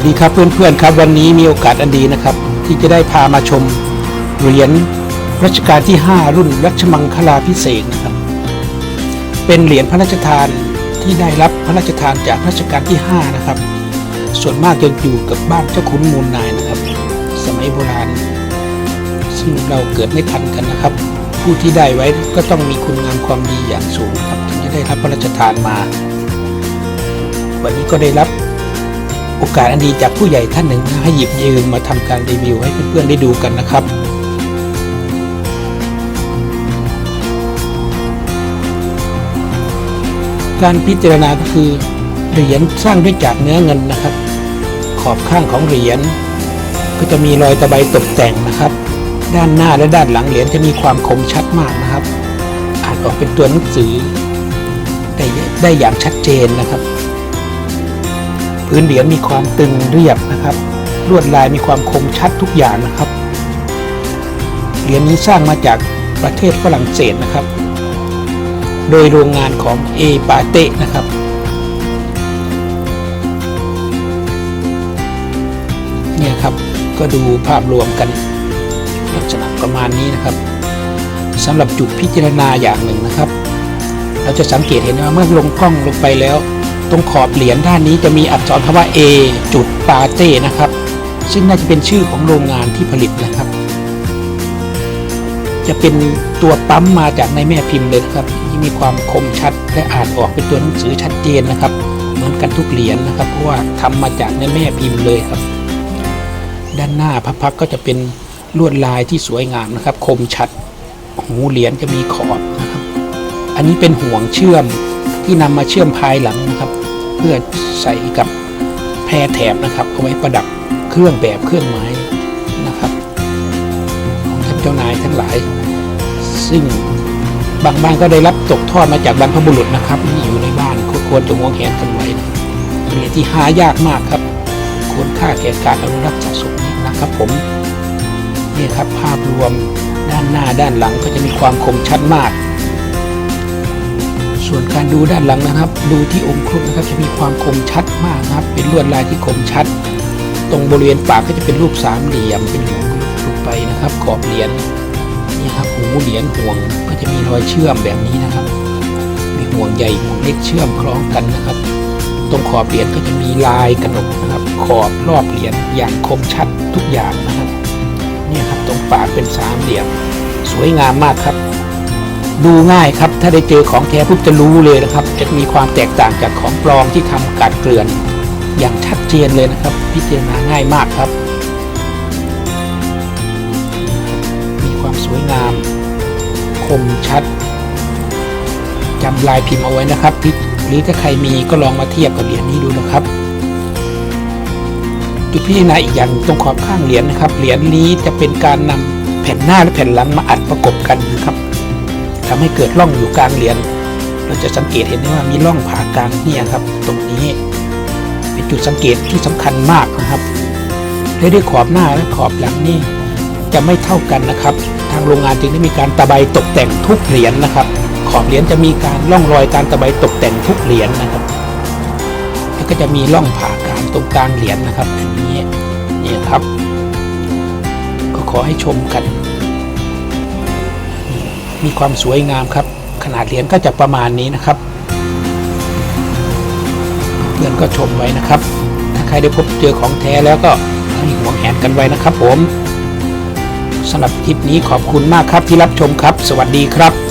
วัสดีครับเพื่อนๆครับวันนี้มีโอกาสอันดีนะครับ ที่จะได้พามาชมเหรียญรัชกาลที่ 5 รุ่นรัชมังคลาพิเศษนะครับ เป็นเหรียญพระราชทานที่ได้รับพระราชทานจากรัชกาลที่ 5 นะครับ ส่วนมากยังอยู่กับบ้านเจ้าขุนมูลนายนะครับ สมัยโบราณ ซึ่งเราเกิดไม่ทันกันนะครับ ผู้ที่ได้ไว้ก็ต้องมีคุณงามความดีอย่างสูงครับถึงจะได้รับพระราชทานมา วันนี้ก็ได้รับ โอกาสอันดีจากผู้ใหญ่ท่านหนึ่งให้หยิบยืมมาทำการรีวิวให้เพื่อนๆได้ดูกันนะครับการพิจารณาก็คือเหรียญสร้างด้วยจากเนื้อเงินนะครับ ขอบข้างของเหรียญก็จะมีรอยตะไบตกแต่งนะครับ ด้านหน้าและด้านหลังเหรียญจะมีความคมชัดมากนะครับอ่านออกเป็นตัวหนังสือได้ได้อย่างชัดเจนนะครับ พื้นเหรียญมีความตึงเรียบนะครับ ลวดลายมีความคมชัดทุกอย่างนะครับ เหรียญนี้สร้างมาจากประเทศฝรั่งเศสนะครับ โดยโรงงานของเอปาเตนะครับเนี่ยครับก็ดูภาพรวมกันลักษณะประมาณนี้นะครับสำหรับจุดพิจารณาอย่างหนึ่งนะครับ เราจะสังเกตเห็นว่าเมื่อลงกล้องลงไปแล้ว ตรงขอบเหรียญด้านนี้จะมีอักษรคำว่า A จุดปาเต้นะครับ ซึ่งน่าจะเป็นชื่อของโรงงานที่ผลิตนะครับ จะเป็นตัวปั๊มมาจากในแม่พิมพ์เลยนะครับ ที่มีความคมชัดและอ่านออกเป็นตัวหนังสือชัดเจนนะครับ เหมือนกันทุกเหรียญนะครับ เพราะว่าทำมาจากในแม่พิมพ์เลยครับ ด้านหน้าพระพักตร์ก็จะเป็นลวดลายที่สวยงามนะครับ คมชัด หูเหรียญจะมีขอบนะครับ อันนี้เป็นห่วงเชื่อมที่นำมาเชื่อมภายหลังนะครับ เพื่อใส่กับแพรแถบนะครับเอาไว้ประดับเครื่องแบบเครื่องไม้นะครับของท่านเจ้านายทั้งหลาย ซึ่งบางบ้านก็ได้รับตกทอดมาจากบรรพบุรุษนะครับที่อยู่ในบ้านควรจะหวงแหนกันไว้เป็นเหรียญที่หายากมากครับควรค่าแก่การอนุรักษ์สะสมนี้นะครับผมนี่ครับภาพรวมด้านหน้าด้านหลังก็จะมีความคมชัดมาก ส่วนการดูด้านหลังนะครับ ดูที่องค์ครุฑนะครับจะมีความคมชัดมากนะครับ เป็นลวดลายที่คมชัด ตรงบริเวณปากก็จะเป็นรูปสามเหลี่ยมเป็นหัวลงไปนะครับขอบเหรียญนี่ครับหูเหรียญห่วงก็จะมีรอยเชื่อมแบบนี้นะครับ มีห่วงใหญ่ห่วงเล็กเชื่อมคล้องกันนะครับ ตรงขอบเหรียญก็จะมีลายกระหนกนะครับ ขอบรอบเหรียญอย่างคมชัดทุกอย่างนะครับนี่ครับตรงปากเป็นสามเหลี่ยม สวยงามมากครับ ดูง่ายครับ ถ้าได้เจอของแท้ปุ๊บจะรู้เลยนะครับ จะมีความแตกต่างจากของปลอมที่ทำกัดเกลื่อน อย่างชัดเจนเลยนะครับ พิจารณาง่ายมากครับ มีความสวยงาม คมชัดจำลายพิมพ์เอาไว้นะครับหรือถ้าใครมีก็ลองมาเทียบกับเหรียญนี้ดูนะครับจุดพิจารณาอีกอย่างตรงขอบข้างเหรียญนะครับ เหรียญนี้จะเป็นการนำแผ่นหน้าและแผ่นหลังมาอัดประกบกันนะครับ ทำให้เกิดร่องอยู่กลางเหรียญเราจะสังเกตเห็นได้ว่ามีร่องผ่ากลางเนี่ยครับ ตรงนี้ เป็นจุดสังเกตที่สำคัญมากนะครับและด้วยขอบหน้าและขอบหลังนี่จะไม่เท่ากันนะครับ ทางโรงงานจึงได้มีการตะไบตกแต่งทุกเหรียญนะครับ ขอบเหรียญจะมีการร่องรอยการตะไบตกแต่งทุกเหรียญนะครับ แล้วก็จะมีร่องผ่ากลางตรงกลางเหรียญนะครับอันนี้นี่ครับ ก็ขอให้ชมกัน มีความสวยงามครับ ขนาดเหรียญก็จะประมาณนี้นะครับ เพื่อนก็ชมไว้นะครับ ถ้าใครได้พบเจอของแท้แล้วก็ให้หวงแหนกันไว้นะครับผมสำหรับคลิปนี้ขอบคุณมากครับที่รับชมครับ สวัสดีครับ